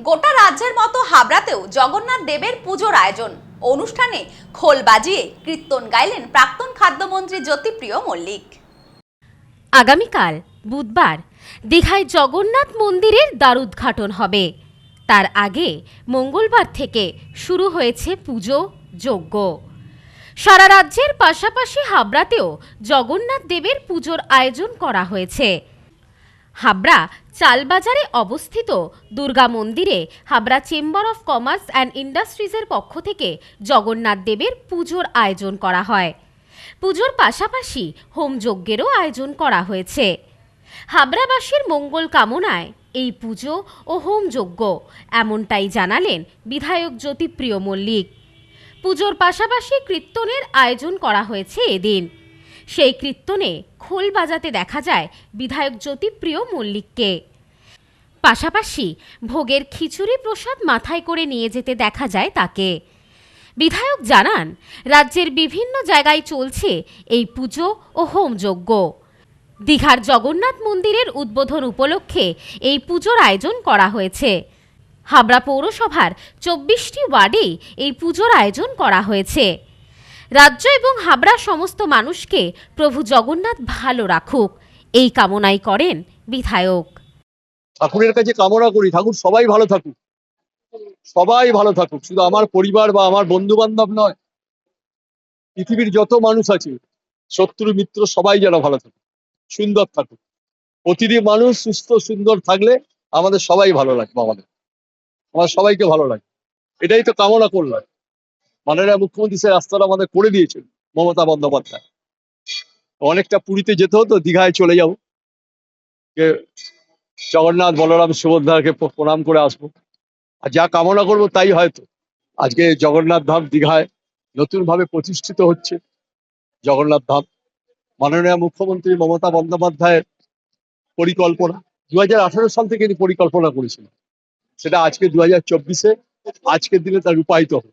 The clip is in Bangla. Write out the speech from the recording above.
গোটা রাজ্যের মতো হাবড়াতেও জগন্নাথ দেবের পুজোর আয়োজন। অনুষ্ঠানে খোল বাজিয়ে কীর্তন গাইলেন প্রাক্তন খাদ্যমন্ত্রী জ্যোতিপ্রিয় মল্লিক। আগামীকাল বুধবার দীঘায় জগন্নাথ মন্দিরের দ্বারুদ্ঘাটন হবে। তার আগে মঙ্গলবার থেকে শুরু হয়েছে পুজো, যজ্ঞ। সারা রাজ্যের পাশাপাশি হাবড়াতেও জগন্নাথ দেবের পুজোর আয়োজন করা হয়েছে। হাবড়া চালবাজারে অবস্থিত দুর্গা মন্দিরে Habra chamber of commerce and ইন্ডাস্ট্রিজের পক্ষ থেকে জগন্নাথ দেবের পুজোর আয়োজন করা হয়। পুজোর পাশাপাশি হোমযজ্ঞেরও আয়োজন করা হয়েছে। হাবড়াবাসীর মঙ্গল কামনায় এই পুজো ও হোমযজ্ঞ এমনটাই জানালেন বিধায়ক জ্যোতিপ্রিয় মল্লিক। পুজোর পাশাপাশি কীর্তনের আয়োজন করা হয়েছে এদিন। সেই কীর্তনে খোল বাজাতে দেখা যায় বিধায়ক জ্যোতিপ্রিয় মল্লিককে। পাশাপাশি ভোগের খিচুড়ি প্রসাদ মাথায় করে নিয়ে যেতে দেখা যায় তাকে। বিধায়ক জানান, রাজ্যের বিভিন্ন জায়গায় চলছে এই পুজো ও হোমযজ্ঞ। দীঘার জগন্নাথ মন্দিরের উদ্বোধন উপলক্ষে এই পুজোর আয়োজন করা হয়েছে। হাবড়া পৌরসভার চব্বিশটি ওয়ার্ডেই এই পুজোর আয়োজন করা হয়েছে। রাজ্য এবং হাবড়া সমস্ত মানুষকে প্রভু জগন্নাথ ভালো রাখুক। এই কামনাই করেন বিধায়ক। ঠাকুরের কাছে কামনা করি। ঠাকুর, সবাই ভালো থাকুক। সবাই ভালো থাকুক। শুধু আমার পরিবার বা আমার বন্ধু বান্ধব নয়, পৃথিবীর যত মানুষ আছে, শত্রু, মিত্র, সবাই যেন ভালো থাকুক, সুন্দর থাকুক। প্রতিটি মানুষ সুস্থ, সুন্দর থাকলে আমাদের সবাই ভালো লাগবে আমাদের। আমার সবাইকে ভালো লাগে। এটাই তো কামনা করলাম। মাননীয় মুখ্যমন্ত্রী সে রাস্তাটা আমাদের করে দিয়েছেন, মমতা বন্দ্যোপাধ্যায়। অনেকটা পুরীতে যেতে হতো, দীঘায় চলে যাব। জগন্নাথ, বলরাম, সুভদ্রাকে প্রণাম করে আসব। আর যা কামনা করব তাই হয়তো। আজকে জগন্নাথ ধাম দীঘায় নতুন ভাবে প্রতিষ্ঠিত হচ্ছে জগন্নাথ ধাম। মাননীয় মুখ্যমন্ত্রী মমতা বন্দ্যোপাধ্যায়ের পরিকল্পনা দু হাজার আঠারো সাল থেকে তিনি পরিকল্পনা করেছিলেন। সেটা আজকে দু হাজার চব্বিশে, আজকের দিনে তা রূপায়িত হলো।